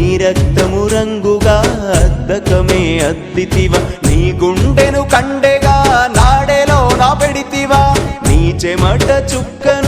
నీ రక్తము రంగుగా అద్దకమే అద్దితివా. నీ గుండెను కండెగా నాడెలో నా పెడితివా. నీ చెమట చుక్క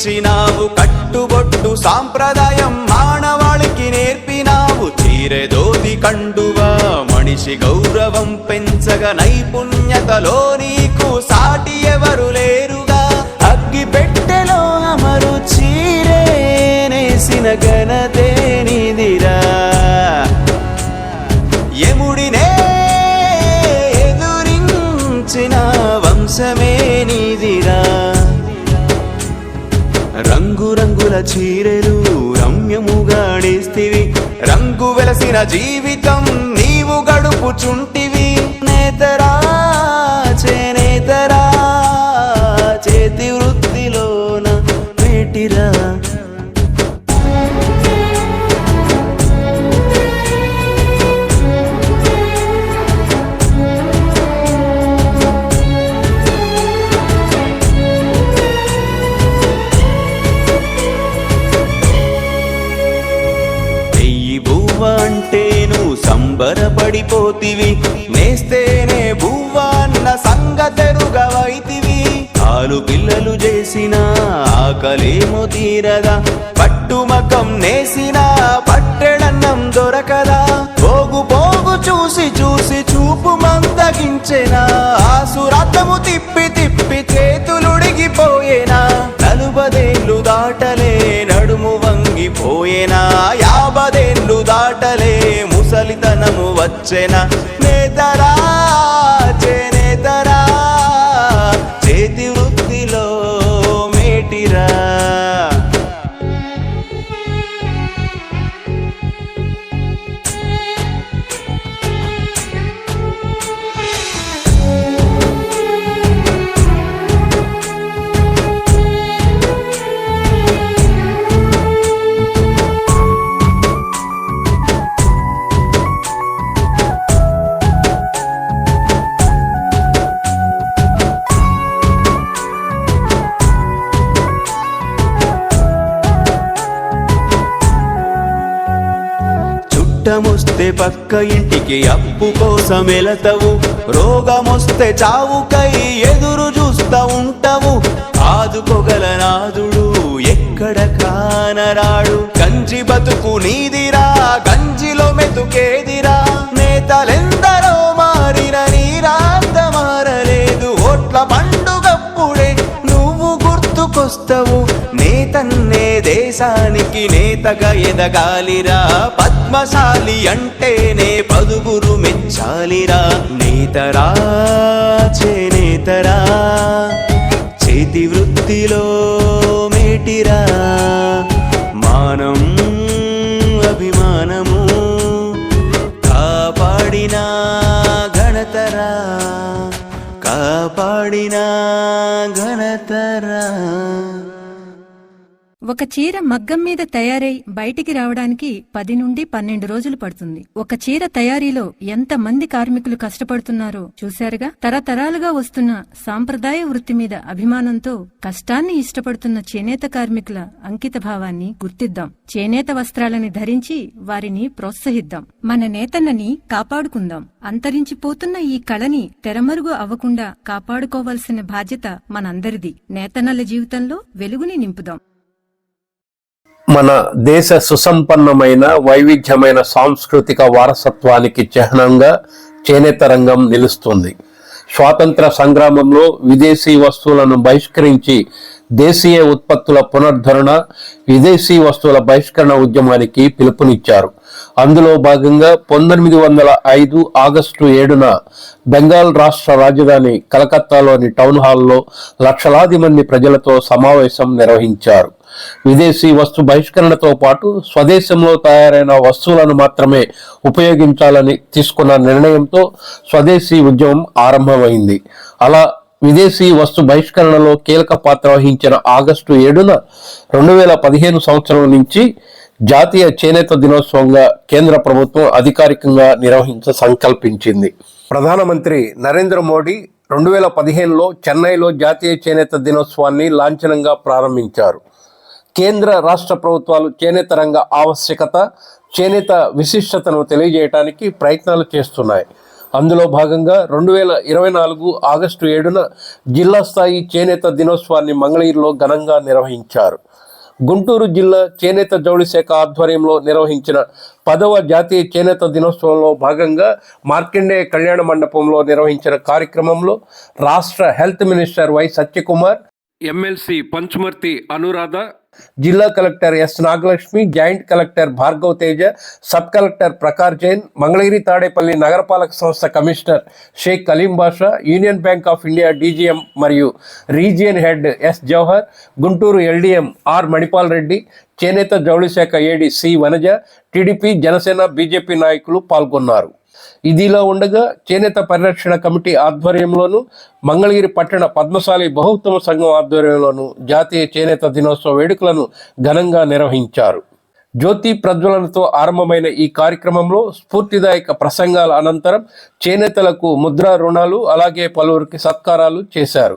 ఇచ్చినావు కట్టుబొట్టు సాంప్రదాయం మానవాళికి నేర్పినావు చీరెదోది కండువా మనిషి గౌరవం పెంచగ నైపుణ్యతలో నీకు సాటి ఎవరు లేరు. చీరెలు రమ్యముగా నేస్తివి. రంగు వెలసిన జీవితం నీవు గడుపుచుంటివి ఆకలేమో తీరదా పట్టుమకం నేసిన పట్టెడన్నం దొరకదా? పోగు పోగు చూసి చూసి చూపు మందగించెనా? ఆసురథము తిప్పి తిప్పి చేతులుడిగిపోయేనా? నలుబదేళ్ళు దాటలే నడుము వంగిపోయేనా? యాబదేళ్ళు దాటలే ముసలితనము వచ్చెనా? నేతరా చుట్టమొస్తే పక్క ఇంటికి అప్పు కోసం ఎలతవు రోగమొస్తే చావుకై ఎదురు చూస్తా ఉంటావు. ఆదుకోగల నాదుడు ఎక్కడ కానరాడు. గంజి బతుకు నీదిరా గంజిలో మెతుకేదిరా. నేతలెందరో మారిన నీరాంత మారలేదు ఓట్ల పండుగప్పుడే నువ్వు గుర్తుకొస్తావు. తన్నే దేశానికి నేతగా ఎదగాలిరా. పద్మశాలి అంటేనే పదుగురు మెచ్చాలిరా. నేతరా చేనేతరా చేతి వృత్తిలో మేటిరా. ఒక చీర మగ్గం మీద తయారై బయటికి రావడానికి పది నుండి పన్నెండు రోజులు పడుతుంది. ఒక చీర తయారీలో ఎంత మంది కార్మికులు కష్టపడుతున్నారో చూశారుగా? తరతరాలుగా వస్తున్న సాంప్రదాయ వృత్తి మీద అభిమానంతో కష్టాన్ని ఇష్టపడుతున్న చేనేత కార్మికుల అంకిత భావాన్ని గుర్తిద్దాం. చేనేత వస్త్రాలని ధరించి వారిని ప్రోత్సహిద్దాం. మన నేతన్నని కాపాడుకుందాం. అంతరించిపోతున్న ఈ కళని తెరమరుగు అవ్వకుండా కాపాడుకోవాల్సిన బాధ్యత మనందరిది. నేతన్నల జీవితంలో వెలుగుని నింపుదాం. మన దేశ సుసంపన్నమైన వైవిధ్యమైన సాంస్కృతిక వారసత్వానికి చిహ్నంగా చేనేత రంగం నిలుస్తుంది. స్వాతంత్ర సంగ్రామంలో విదేశీ వస్తువులను బహిష్కరించి దేశీయ ఉత్పత్తుల పునరుద్ధరణ విదేశీ వస్తువుల బహిష్కరణ ఉద్యమానికి పిలుపునిచ్చారు. అందులో భాగంగా పంతొమ్మిది వందల ఐదు ఆగస్టు ఏడున బెంగాల్ రాష్ట్ర రాజధాని కలకత్తాలోని టౌన్ హాల్లో లక్షలాది మంది ప్రజలతో సమావేశం నిర్వహించారు. విదేశీ వస్తు బహిష్కరణతో పాటు స్వదేశంలో తయారైన వస్తువులను మాత్రమే ఉపయోగించాలని తీసుకున్న నిర్ణయంతో స్వదేశీ ఉద్యమం ఆరంభమైంది. అలా విదేశీ వస్తు బహిష్కరణలో కీలక పాత్ర వహించిన ఆగస్టు ఏడున రెండు వేల పదిహేను సంవత్సరం నుంచి జాతీయ చేనేత దినోత్సవంగా కేంద్ర ప్రభుత్వం అధికారికంగా నిర్వహించ సంకల్పించింది. ప్రధానమంత్రి నరేంద్ర మోడీ రెండు వేల పదిహేనులో చెన్నైలో జాతీయ చేనేత దినోత్సవాన్ని లాంఛనంగా ప్రారంభించారు. కేంద్ర రాష్ట్ర ప్రభుత్వాలు చేనేత రంగ ఆవశ్యకత చేనేత విశిష్టతను తెలియజేయడానికి ప్రయత్నాలు చేస్తున్నాయి. అందులో భాగంగా రెండు వేల ఇరవై నాలుగు ఆగస్టు ఏడున జిల్లా స్థాయి చేనేత దినోత్సవాన్ని మంగళగిరిలో ఘనంగా నిర్వహించారు. గుంటూరు జిల్లా చేనేత జౌళి శాఖ ఆధ్వర్యంలో నిర్వహించిన పదవ జాతీయ చేనేత దినోత్సవంలో భాగంగా మార్కండేయ కళ్యాణ మండపంలో నిర్వహించిన కార్యక్రమంలో రాష్ట్ర health minister Y Satyakumar MLC Panchumarthi Anuradha జిల్లా collector S Nagalakshmi joint collector Bhargav Teja sub collector Prakhar Jain Mangalagiri Tadepalli నగరపాలక సంస్థ commissioner Sheikh Kaleem Basha union bank of India DGM మరియు region head S Jawahar Guntur LDM R Manipal Reddy చేనేత జౌళి శాఖ AD C Vanaja TDP Janasena BJP నాయకులు పాల్గొన్నారు. ఇదిలా ఉండగా చేనేత పరిరక్షణ కమిటీ ఆధ్వర్యంలోను మంగళగిరి పట్టణ పద్మశాలి బహుత్తమ సంఘం ఆధ్వర్యంలోను జాతీయ చేనేత దినోత్సవ వేడుకలను ఘనంగా నిర్వహించారు. జ్యోతి ప్రజ్వలనతో ఆరంభమైన ఈ కార్యక్రమంలో స్ఫూర్తిదాయక ప్రసంగాల అనంతరం చేనేతలకు ముద్రా రుణాలు అలాగే పలువురికి సత్కారాలు చేశారు.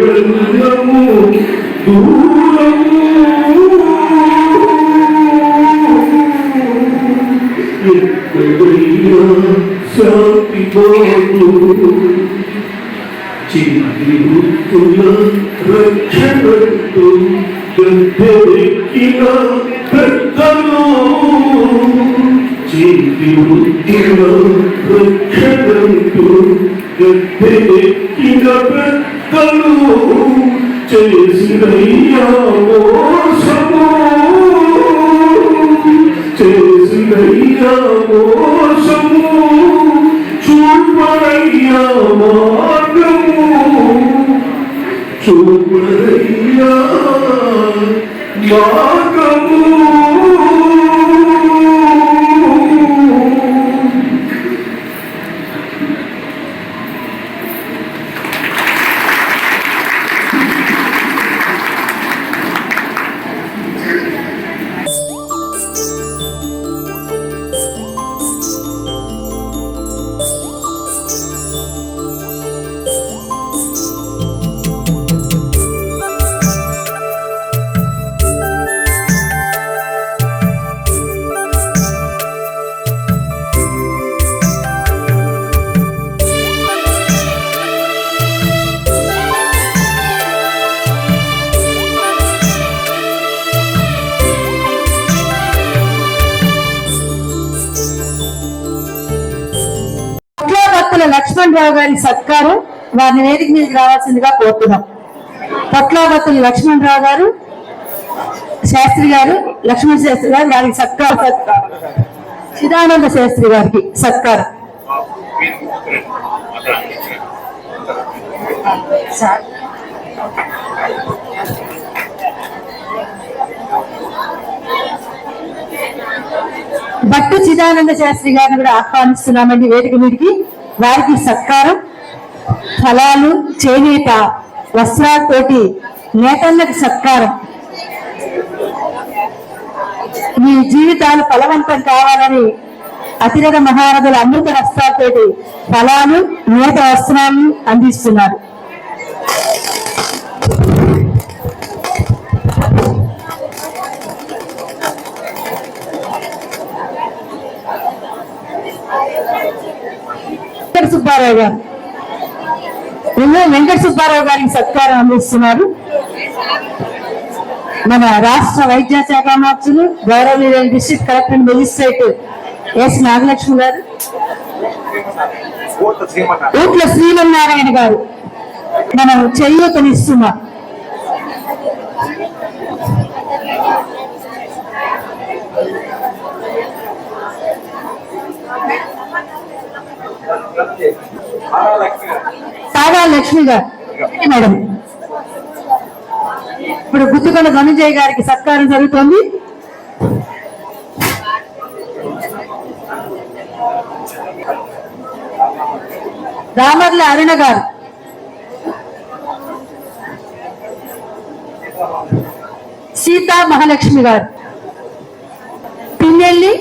పట్టినన్నము దూరము ఎక్కడయ్యా శాంతి బాబు చిరుతుల రక్షణతో రక్షణతో చేసినయ్యా మోసము చేసినయ్యా మోసము భక్తుల లక్ష్మణ్ రావు గారి సత్కారం వారిని వేదిక మీదకి రావాల్సిందిగా కోరుతున్నాం. పొట్లాభక్తుల లక్ష్మణ్ రావు గారు శాస్త్రి గారు లక్ష్మణ్ శాస్త్రి గారు వారికి సత్కారం. చిదానంద శాస్త్రి గారికి సత్కారం. సార్. భట్టు చిదానంద శాస్త్రి గారిని కూడా ఆహ్వానిస్తున్నామండి. వేదిక మీదకి వారికి సత్కారం. ఫలాలు చేనేత వస్త్రాలతోటి నేతన్నకి సత్కారం. మీ జీవితాలు ఫలవంతం కావాలని అతిరథ మహారథుల అమృత వస్త్రాలతోటి ఫలాలు నేత వస్త్రాలను అందిస్తున్నారు. సుబ్బారావు గారు. నిన్న వెంకట సుబ్బారావు గారికి సత్కారం అందిస్తున్నారు. మన రాష్ట్ర వైద్య శాఖ మార్చులు గౌరవనీయ district collector magistrate S Nagalakshmi గారు ఊట్ల శ్రీమన్నారాయణ. గారు. మనం చేయూతనిస్తున్నాం సాగా లక్ష్మి గారు మేడం. ఇప్పుడు గుత్తుకొండ ధనుంజయ్ గారికి సత్కారం జరుగుతోంది. రామర్ల అరుణ గారు. సీతా మహాలక్ష్మి గారు. పిన్నెల్లి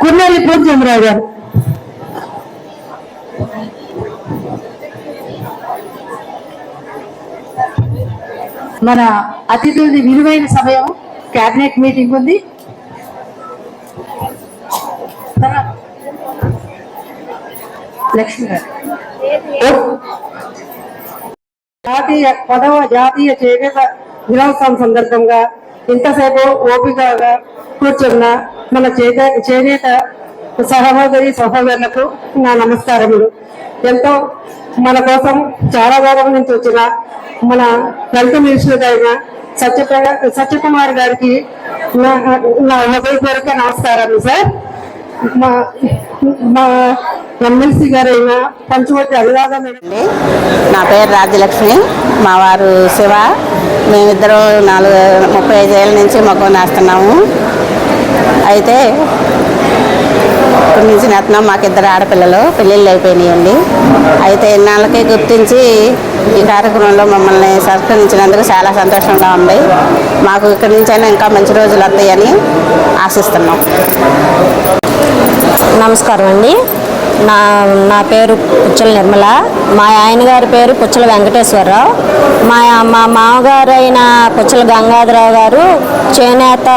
కుర్నెల్లి పూర్జమరావు గారు. మన అతిథులది విలువైన సమయం కేబినెట్ మీటింగ్ ఉంది. లక్ష్మి జాతీయ పదవ జాతీయ చేనేత దినోత్సవం సందర్భంగా ఇంతసేపు ఓపికగా కూర్చున్న మన చేత చేనేత సహోదరి సహోదరులకు నా నమస్కారములు. ఎంతో మన కోసం చాలా దూరం నుంచి వచ్చిన మన హెల్త్ మినిస్టర్ అయిన సత్య సత్యకుమార్ గారికి నా హృదయపూర్వక నమస్కారాలు సార్. మా మా ఎమ్మెల్సీ గారైన పంచవటి అనురాధ అండి నా పేరు రాజ్యలక్ష్మి. మా వారు శివ. మేమిద్దరం నాలుగు ముప్పై ఐదు ఏళ్ళ నుంచి మొక్కలు నేస్తున్నాము అయితే ఇప్పటి నుంచి నేస్తున్నాం మాకు ఇద్దరు ఆడపిల్లలు పెళ్ళిళ్ళు అయిపోయినాయండి. అయితే ఇన్నాళ్ళకి గుర్తించి ఈ కార్యక్రమంలో మమ్మల్ని సత్కరించినందుకు చాలా సంతోషంగా ఉంది. మాకు ఇక్కడి నుంచైనా ఇంకా మంచి రోజులు వస్తాయని ఆశిస్తున్నాం. నమస్కారం అండి. నా నా పేరు పుచ్చల నిర్మల. మా ఆయన గారి పేరు పుచ్చల వెంకటేశ్వరరావు. మా మా మామగారు అయిన పుచ్చల గంగాధరరావు గారు చేనేత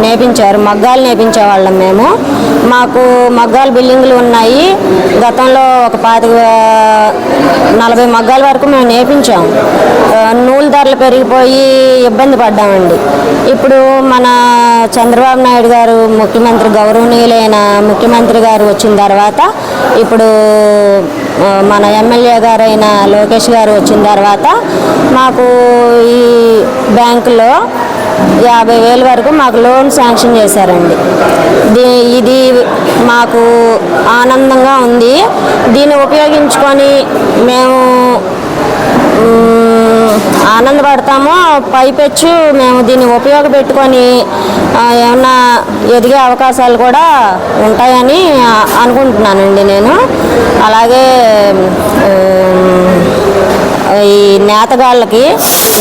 నేపించారు మగ్గాలు నేపించేవాళ్ళం మేము. మాకు మగ్గాలు బిల్డింగ్లు ఉన్నాయి. గతంలో ఒక పాతిక నలభై మగ్గాల వరకు మేము నేపించాం. నూలు ధరలు పెరిగిపోయి ఇబ్బంది పడ్డామండి. ఇప్పుడు మన చంద్రబాబు నాయుడు గారు ముఖ్యమంత్రి గౌరవనీయులైన ముఖ్యమంత్రి గారు వచ్చిన తర్వాత తర్వాత ఇప్పుడు మన ఎమ్మెల్యే గారైన లోకేష్ గారు వచ్చిన తర్వాత మాకు ఈ బ్యాంకులో యాభై వేల వరకు మాకు లోన్ శాంక్షన్ చేశారండి. దీ ఇది మాకు ఆనందంగా ఉంది. దీన్ని ఉపయోగించుకొని మేము ఆనందపడతాము. పైపెచ్చు మేము దీన్ని ఉపయోగపెట్టుకొని ఏమన్నా ఎదిగే అవకాశాలు కూడా ఉంటాయని అనుకుంటున్నానండి నేను. అలాగే ఈ నేతగాళ్ళకి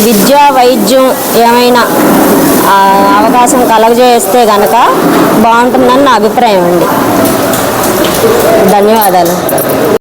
విద్య వైద్యం ఏమైనా అవకాశం కలగజేస్తే కనుక బాగుంటుందని నా అభిప్రాయం అండి. ధన్యవాదాలు.